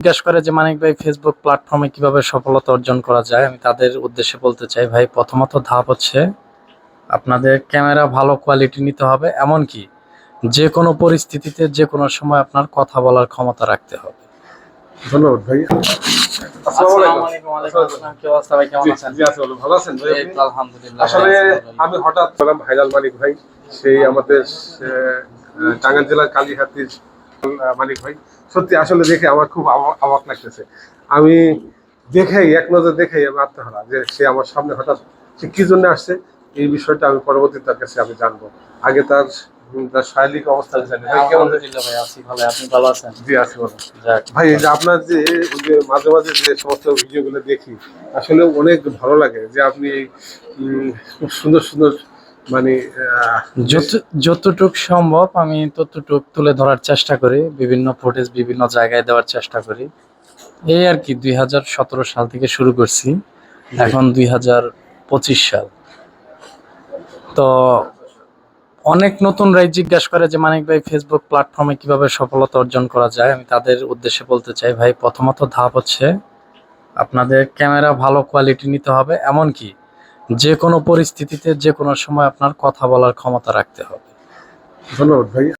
জিজ্ঞাস করে যে মানিক ভাই ফেসবুক প্ল্যাটফর্মে কীভাবে সফলতা অর্জন করা যায়? আমি তাদের উদ্দেশ্যে বলতে চাই ভাই প্রথমত ধাপ হচ্ছে আপনাদের ক্যামেরা ভালো কোয়ালিটি নিতে হবে এমনকি যে কোনো পরিস্থিতিতে যে কোনো সময় আপনার কথা বলার ক্ষমতা রাখতে হবে। ধন্যবাদ ভাই। কি আসলে। আমি হঠাৎ ভাইরাল মানিক ভাই সেই আমাদের টাঙ্গাইল জেলার কালীহাতির মানিক ভাই। সত্যি আসলে দেখে আমার খুব অবা- অবাক লাগতেছে। আমি দেখেই এক নজর দেখেই আমি আত্মহারা যে সে আমার সামনে হঠাৎ সে কি জন্য আসছে এই বিষয়টা আমি পরবর্তী তার কাছে আমি জানব। আগে তার তার শারীরিক অবস্থা জানি। ভাই কেমন ভাই আছি ভালো আপনি ভালো আছেন? জি আছি বলো যাক। ভাই এই যে আপনার যে মাঝে মাঝে যে সমস্ত ভিডিওগুলো দেখি আসলে অনেক ভালো লাগে যে আপনি এই খুব সুন্দর সুন্দর মানে যত যতটুক সম্ভব আমি ততটুক তুলে ধরার চেষ্টা করি বিভিন্ন ফুটেজ বিভিন্ন জায়গায় দেওয়ার চেষ্টা করি। এই আর কি দুই হাজার সতেরো সাল থেকে শুরু করছি এখন দুই হাজার পঁচিশ সাল। তো অনেক নতুনরাই জিজ্ঞাসা করে যে মানিক ভাই ফেসবুক প্ল্যাটফর্মে কীভাবে সফলতা অর্জন করা যায়? আমি তাদের উদ্দেশ্যে বলতে চাই ভাই প্রথমত ধাপ হচ্ছে আপনাদের ক্যামেরা ভালো কোয়ালিটি নিতে হবে এমনকি যে কোনো পরিস্থিতিতে যে কোনো সময় আপনার কথা বলার ক্ষমতা রাখতে হবে। ধন্যবাদ ভাই।